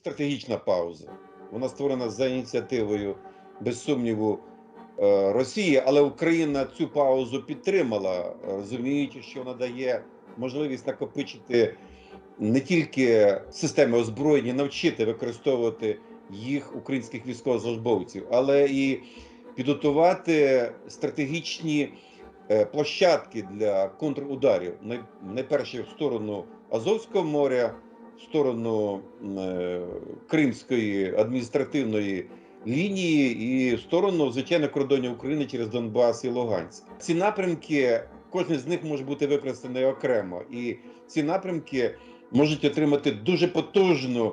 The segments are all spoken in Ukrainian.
стратегічна пауза. Вона створена за ініціативою, без сумніву, е, Росії, але Україна цю паузу підтримала, розуміючи, що вона дає можливість накопичити не тільки системи озброєння, навчити використовувати їх українських військовослужбовців, але і підготувати стратегічні е, площадки для контрударів. Найперше в сторону Азовського моря, сторону е, Кримської адміністративної лінії і сторону звичайно кордонів України через Донбас і Луганськ. Ці напрямки, кожен з них може бути використаний окремо, і ці напрямки можуть отримати дуже потужну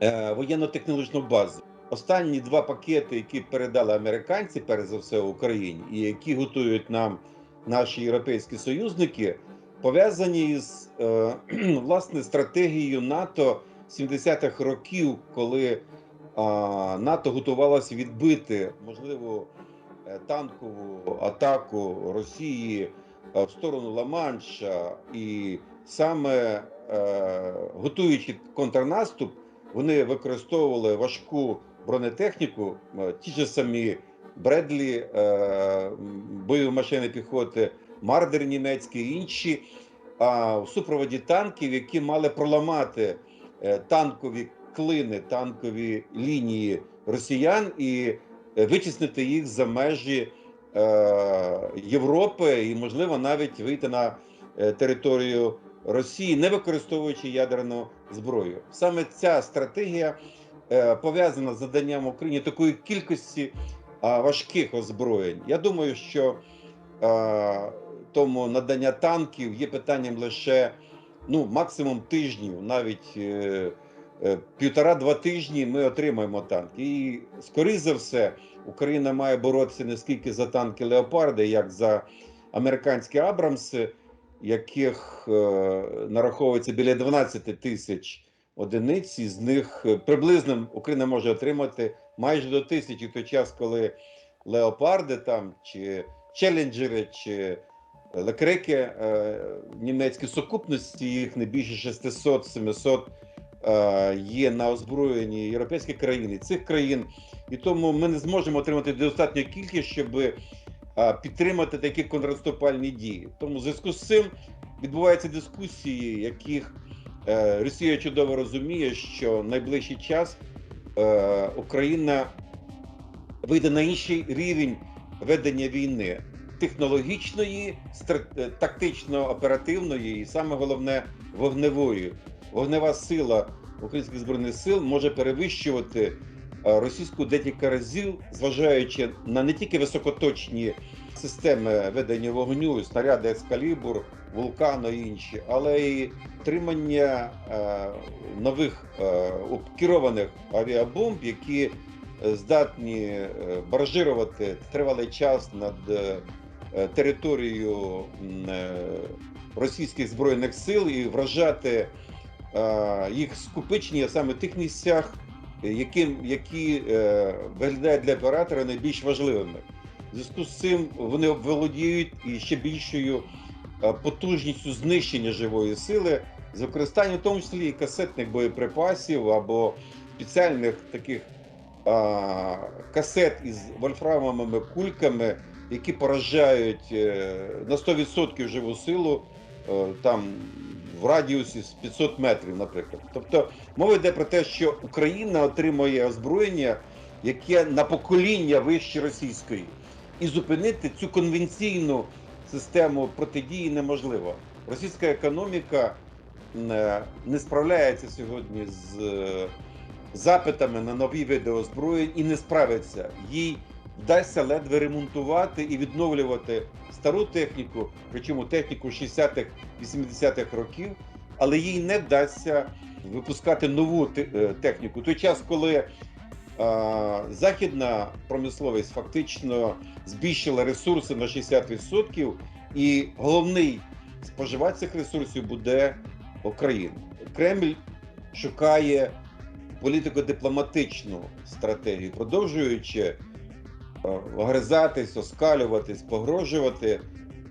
е, воєнно-технологічну базу. Останні два пакети, які передали американці, перш за все Україні, і які готують нам наші європейські союзники, пов'язані з е, власне стратегією НАТО 70-х років, коли а, НАТО готувалося відбити можливо е, танкову атаку Росії е, в сторону Ла-Манша, і саме е, готуючи контрнаступ, вони використовували важку бронетехніку, е, ті ж самі Бредлі, е, бойові машини піхоти, Мардер німецькі інші а, в супроводі танків, які мали проламати е, танкові клини, танкові лінії росіян і е, витіснити їх за межі е, Європи і, можливо, навіть вийти на е, територію Росії, не використовуючи ядерну зброю. Саме ця стратегія е, пов'язана з заданням Україні такої кількості важких озброєнь. Я думаю, що е, тому надання танків є питанням лише ну, максимум тижнів, навіть е, е, півтора-два тижні ми отримаємо танки. І, скоріше за все, Україна має боротися не скільки за танки Леопарди, як за американські Абрамси, яких е, нараховується біля 12 тисяч одиниць. Із них е, приблизно Україна може отримати майже до тисячі в той час, коли леопарди там чи челенджери, чи лекреки е, німецькі сукупності, їх не більше 600-700 е, є на озброєнні європейські країни цих країн, і тому ми не зможемо отримати достатню кількість, щоб е, підтримати такі контрнаступальні дії. Тому в зв'язку з цим відбуваються дискусії, яких Росія чудово розуміє, що найближчий час Україна вийде на інший рівень ведення війни технологічної, е, тактично-оперативної і саме головне вогневої. Вогнева сила українських збройних сил може перевищувати е, російську декілька разів, зважаючи на не тільки високоточні системи ведення вогню, снаряди Ескалібур, вулкано і інші, але й отримання е, нових керованих авіабомб, які здатні баражирувати тривалий час над е, територією м, е, російських збройних сил і вражати е, їх скупичення саме в тих місцях, які е, виглядають для оператора найбільш важливими. Зв'язку з цим вони володіють ще більшою потужністю знищення живої сили з використанням в тому числі і касетних боєприпасів або спеціальних таких а, касет із вольфрамовими кульками, які поражають е, на 100% живу силу е, там в радіусі з 500 метрів, наприклад. Тобто мова йде про те, що Україна отримує озброєння, яке на покоління вище російської, і зупинити цю конвенційну систему протидії неможливо. Російська економіка е, не справляється сьогодні з запитами на нові види озброєнь і не справиться. Їй вдасться ледве ремонтувати і відновлювати стару техніку, причому техніку 60-х, 80-х років, але їй не вдасться випускати нову е, техніку. В той час, коли е, західна промисловість фактично збільшила ресурси на 60%, і головний споживач цих ресурсів буде Україна. Кремль шукає політико-дипломатичну стратегію, продовжуючи огризатись, оскалюватись, погрожувати,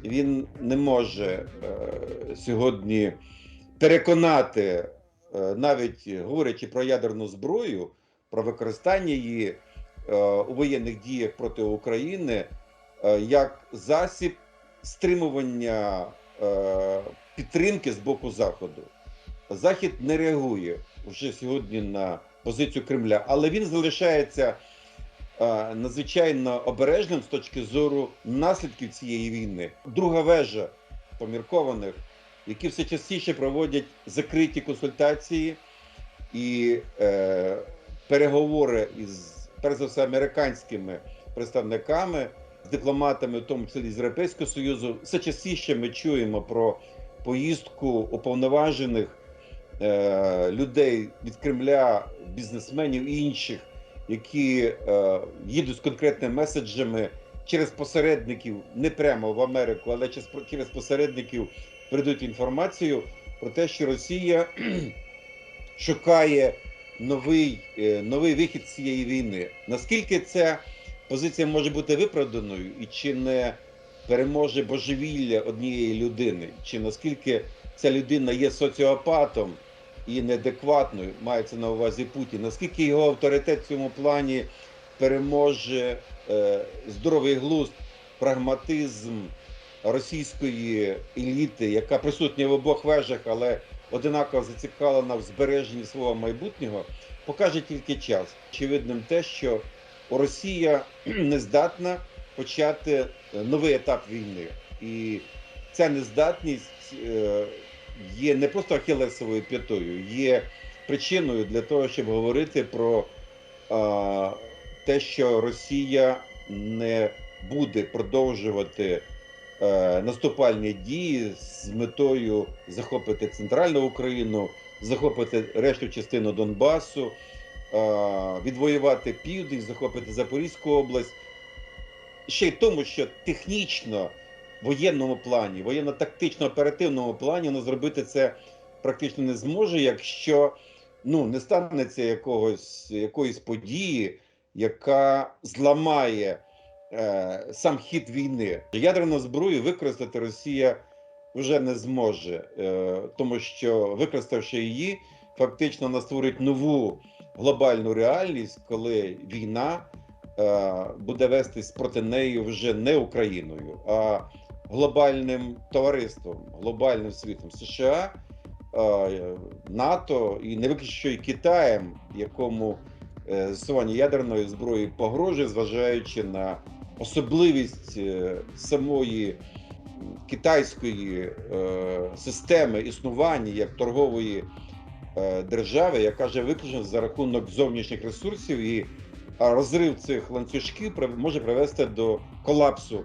він не може е, сьогодні переконати е, навіть говорячи про ядерну зброю, про використання її е, у воєнних діях проти України е, як засіб стримування е, підтримки з боку Заходу. Захід не реагує вже сьогодні на позицію Кремля, але він залишається е, надзвичайно обережним з точки зору наслідків цієї війни. Друга вежа поміркованих, які все частіше проводять закриті консультації і е, переговори із перш за все американськими представниками, з дипломатами, в тому числі з Європейського Союзу, все частіше ми чуємо про поїздку уповноважених е, людей від Кремля, бізнесменів і інших, які е, їдуть з конкретними меседжами через посередників, не прямо в Америку, але через, через посередників передають інформацію про те, що Росія шукає новий, е, новий вихід з цієї війни. Наскільки ця позиція може бути виправданою, і чи не переможе божевілля однієї людини, чи наскільки ця людина є соціопатом і неадекватною, мається на увазі Путін, наскільки його авторитет в цьому плані переможе е, здоровий глузд, прагматизм російської еліти, яка присутня в обох вежах, але одинаково зацікавлена в збереженні свого майбутнього, покаже тільки час. Очевидним те, що Росія не здатна почати новий етап війни, і ця нездатність е, є не просто ахілесовою п'ятою, є причиною для того, щоб говорити про а, те, що Росія не буде продовжувати е, наступальні дії з метою захопити центральну Україну, захопити решту частину Донбасу, е, відвоювати південь, захопити Запорізьку область. Ще й тому, що технічно воєнному плані, воєнно-тактично оперативному плані, ну, зробити це практично не зможе, якщо ну, не станеться якогось, якоїсь події, яка зламає е, сам хід війни. Ядерну зброю використати Росія вже не зможе, е, тому що використавши її, фактично вона створить нову глобальну реальність, коли війна е, буде вестись проти неї вже не Україною, а глобальним товариством, глобальним світом США, е, НАТО і не виключно і Китаєм, якому е, застосування ядерної зброї погрожує, зважаючи на особливість е, самої китайської системи існування як торгової держави, яка живе виключно за рахунок зовнішніх ресурсів, і розрив цих ланцюжків може привести до колапсу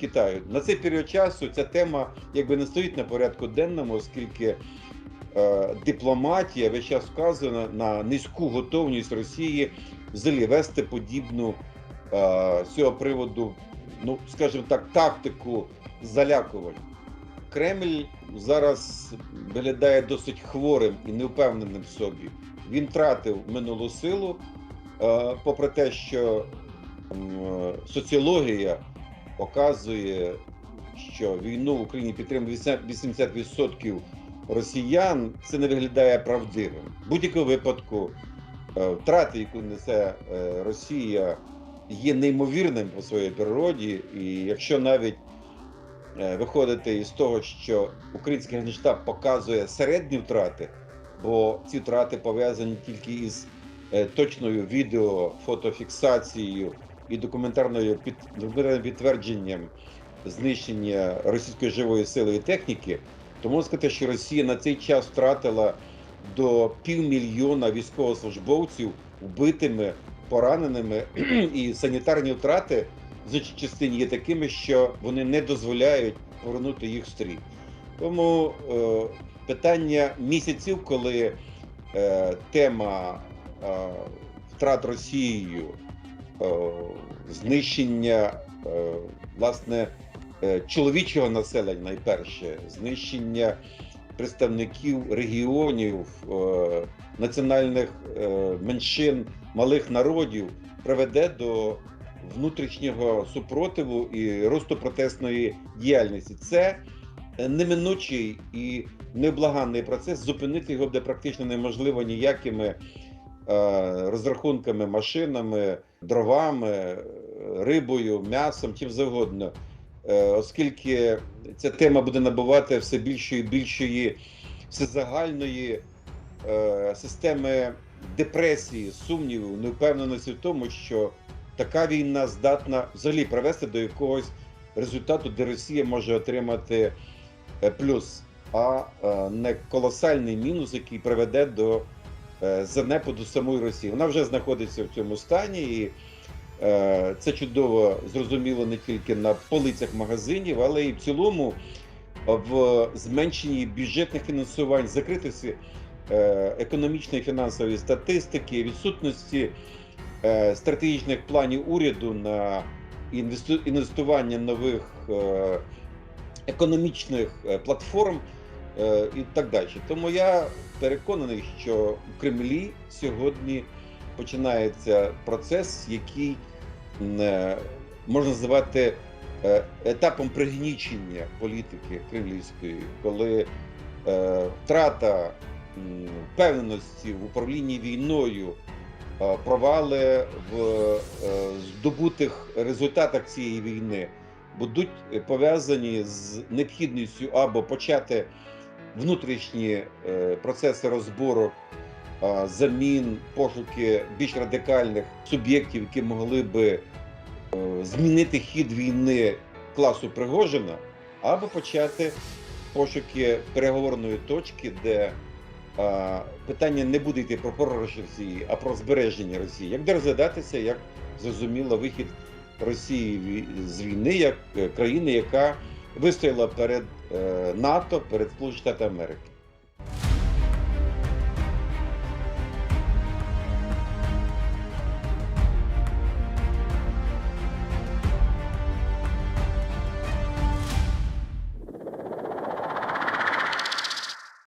Китаю. На цей період часу ця тема якби не стоїть на порядку денному, оскільки е, дипломатія весь час вказує на, на низьку готовність Росії взагалі вести подібну е, з цього приводу, ну скажімо так, тактику залякувань. Кремль зараз виглядає досить хворим і невпевненим в собі. Він втратив минулу силу, е, попри те, що е, соціологія показує, що війну в Україні підтримує 80% росіян, це не виглядає правдивим. Будь-якому випадку е, втрати, яку несе е, Росія, є неймовірним по своїй природі. І якщо навіть е, виходити із того, що український генштаб показує середні втрати, бо ці втрати пов'язані тільки із точною відео, фотофіксацією і документарною під підтвердженням знищення російської живої сили і техніки, то можна сказати, що Росія на цей час втратила до півмільйона військовослужбовців вбитими, пораненими, і санітарні втрати значній частині є такими, що вони не дозволяють повернути їх в стрій. Тому е, питання місяців, коли е, тема е, втрат Росією, знищення е, власне е, чоловічого населення, найперше, знищення представників регіонів, е, національних е, меншин, малих народів приведе до внутрішнього супротиву і росту протестної діяльності. Це неминучий і невблаганний процес. Зупинити його буде практично неможливо ніякими е, розрахунками, машинами, дровами, е, рибою, м'ясом, чим завгодно. Е, Оскільки ця тема буде набувати все більшої і більшої всезагальної е, системи депресії, сумніву, невпевненості в тому, що така війна здатна взагалі привести до якогось результату, де Росія може отримати е, плюс, а е, не колосальний мінус, який приведе до е, занепаду самої Росії. Вона вже знаходиться в цьому стані, і е, це чудово зрозуміло не тільки на полицях магазинів, але і в цілому в зменшенні бюджетних фінансувань, закритості е, економічної і фінансової статистики, відсутності е, стратегічних планів уряду на інвестування нових е, економічних е, платформ е, і так далі. Тому я переконаний, що в Кремлі сьогодні починається процес, який е, можна називати е, етапом пригнічення політики кремлівської, коли е, втрата впевненості в управлінні війною, е, провали в е, здобутих результатах цієї війни будуть пов'язані з необхідністю або почати внутрішні е, процеси розборок, е, замін, пошуки більш радикальних суб'єктів, які могли би е, змінити хід війни класу Пригожина, або почати пошуки переговорної точки, де питання не буде йти про програш Росії, а про збереження Росії. Як де розглядатися, як зрозуміло, вихід Росії з війни як е, країни, яка вистояла перед е, НАТО, перед Сполученими Штатами Америки.